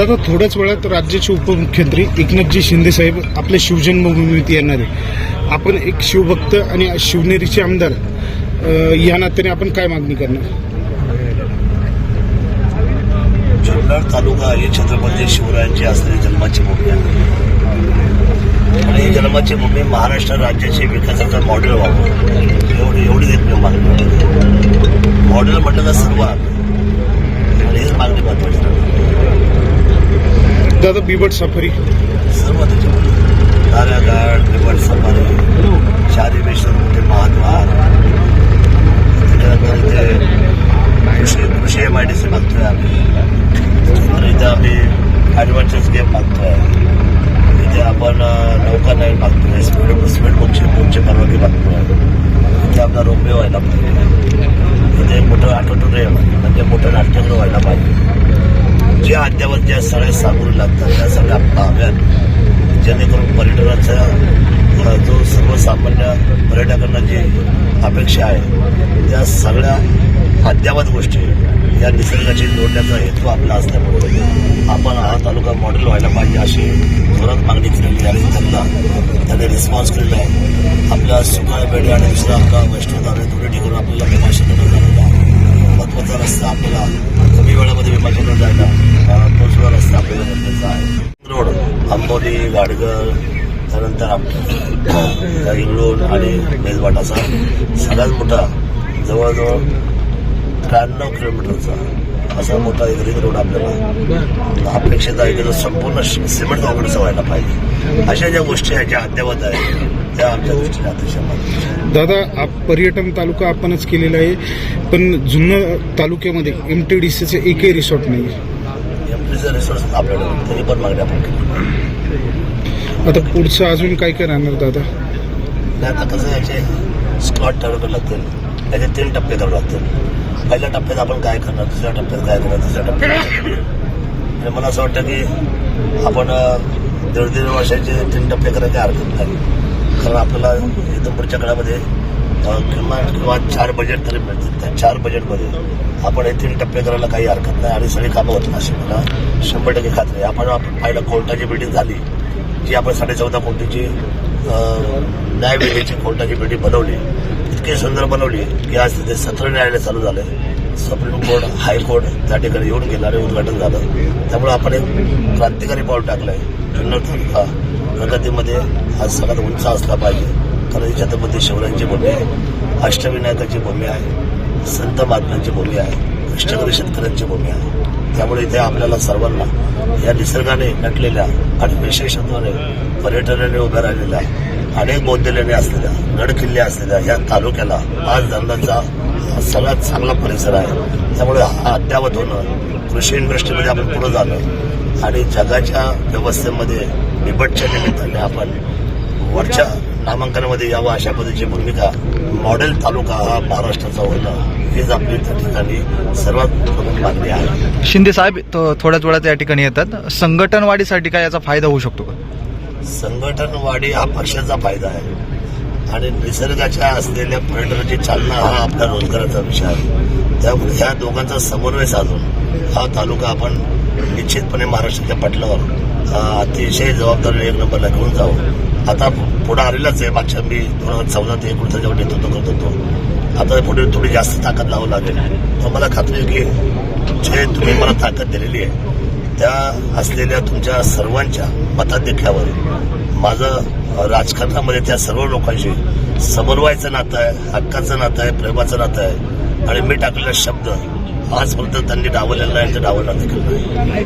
दादा थोड्याच वेळात राज्याचे उपमुख्यमंत्री एकनाथजी शिंदे साहेब आपल्या शिवजन्मभूमीत येणार आहे आपण एक शिवभक्त आणि शिवनेरीचे आमदार या नात्याने आपण काय मागणी करणार? जुन्नर तालुका ही छत्रपती शिवरायांची असलेली जन्माची भूमी आहे. आणि ही जन्माची भूमी महाराष्ट्र राज्याचे विकासाचं मॉडेल व्हावं एवढी एवढी देत मी मागणी. मॉडेल म्हटलं तर सर्व आलं आणि हीच मागणी महत्वाची ठरली. दादा बिबट सफारी सर्व त्याच्यामध्ये नारायणघाट बिबट सफारी शारी वेश्वर ते महाद्वार त्याच्यानंतर इथे कृषी कृषी एम आय डी सी मागतोय आम्ही तर इथे आम्ही ॲडव्हान्सेस गेम मागतोय इथे आपण नौका नाही मागतोय स्पीड स्पीड बोटची बोटची परवानगी मागतोय इथे आपला रोपवे व्हायला पाहिजे इथे मोठं आठवतो म्हणजे मोठं नाट्यगृह व्हायला पाहिजे जे अद्यावत ज्या सगळ्या सांगून लागतात त्या सगळ्या पाहाव्यात जेणेकरून पर्यटनाचा जो सर्वसामान्य पर्यटकांना जी अपेक्षा आहे त्या सगळ्या अद्यावत गोष्टी या निसर्गाशी जोडण्याचा हेतू आपला असल्यामुळे आपण हा तालुका मॉडेल व्हायला पाहिजे अशी जोरात मागणी केलेली आहे. आणि त्यांना त्याने रिस्पॉन्स केलेला आहे. आपल्या सुकाळ बेडे आणि दुसरा आपला वैष्णवधारे दोन्ही ठिकाणी आपल्याला विमाशकडे महत्त्वाचा रस्ता मोदी आंबोली त्यानंतर आम- आणि मेजवाट असा सगळ्यात मोठा जवळजवळ त्र्याण्णव किलोमीटरचा असा मोठा एक रिंग रोड आपल्याला अपेक्षित आहे की जो संपूर्ण सिमेंट काँक्रीटचा व्हायला पाहिजे. अशा ज्या गोष्टी आहेत ज्या अद्यावत आहेत त्या आमच्या दृष्टीने अतिशय दादा आप पर्यटन तालुका आपणच केलेला आहे पण जुन्नर तालुक्यामध्ये एमटीडीसीचे एकही रिसॉर्ट नाही एमपीचं रिसोर्स आपल्याकडे नाही. तरी पण मागणी आपण केली आता पुढचं अजून काय काय राहणार दादा? आता कसं याचे स्लॉट ठरवावे लागतील. याचे तीन टप्पे करावे लागतील. पहिल्या टप्प्यात आपण काय करणार दुसऱ्या टप्प्यात काय करणार तिसऱ्या टप्प्यात मला असं वाटतं की आपण दीड दीड वर्षाचे तीन टप्पे करायची हरकत नाही. कारण आपल्याला इथं पुढच्या काळामध्ये किमान किमान किंवा चार बजेट तरी मिळतील. त्या चार बजेटमध्ये आपण हे तीन टप्पे करायला काही हरकत नाही आणि सगळी कामं होतील अशी मला शंभर टक्के खात्री आपण आपण पाहिलं कोर्टाची बिल्डिंग झाली जी आपण साडे चौदा कोटीची न्यायविधीची न्यायवेदीची कोर्टाची बिल्डिंग बनवली. इतकी सुंदर बनवली की आज तिथे सत्र न्यायालय चालू झालं सुप्रीम कोर्ट हायकोर्ट त्या ठिकाणी येऊन गेलं आणि उद्घाटन झालं. त्यामुळे आपण एक क्रांतिकारी पाऊल टाकलंय. जुन्नर तालुका प्रगतीमध्ये हा सगळ्यात उंच असला पाहिजे. कारण छत्रपती शिवरायांची भूमी आहे. अष्टविनायकाची भूमी आहे. संत महात्म्यांची भूमी आहे. कष्टकरी शेतकऱ्यांची भूमी आहे. त्यामुळे इथे आपल्याला सर्वांना या निसर्गाने नटलेल्या आणि विशेषत्वाने पर्यटनाने उभ्या राहिलेल्या अनेक बौद्धलेणे असलेल्या गडकिल्ले असलेल्या या तालुक्याला आज धंद्याचा सगळ्यात चांगला परिसर आहे. त्यामुळे हा अद्यावत होणं कृषी इंडस्ट्रीमध्ये आपण पुढे जाणं आणि जगाच्या व्यवस्थेमध्ये बिबटच्या निमित्ताने आपण वरच्या नामांकनामध्ये यावं अशा पद्धतीची भूमिका मॉडेल तालुका हा महाराष्ट्राचा होणं हीच आपली त्या ठिकाणी सर्वात प्रमुख मागणी आहे. शिंदे साहेब तो- थोड्याच वेळात या ठिकाणी येतात. संघटन वाढीसाठी काय याचा फायदा होऊ शकतो का? संघटन वाढी हा पक्षाचा फायदा आहे. आणि निसर्गाच्या असलेल्या पर्यटनाची चालना हा आपल्या रोजगाराचा विषय आहे. त्यामुळे ह्या दोघांचा समन्वय साधून हा तालुका आपण निश्चितपणे महाराष्ट्राच्या पटलावर अतिशय जबाबदारीने एक नंबरला घेऊन जाऊ आता पुढे आलेलाच आहे मागच्या मी दोन हजार चौदा ते एकोणीस जेव्हा नेतृत्व करत होतो. आता पुढे थोडी जास्त ताकद लावू लागेल. तर मला खात्री आहे की जे तुम्ही मला ताकद दिलेली आहे त्या असलेल्या तुमच्या सर्वांच्या मताधिक्यावर माझं राजकारणामध्ये त्या सर्व लोकांशी समन्वयाचं नातं आहे हक्काचं नातं आहे प्रेमाचं नातं आहे. आणि मी टाकलेला शब्द आजपर्यंत त्यांनी डावलेला नाही तर डावलला देखील नाही.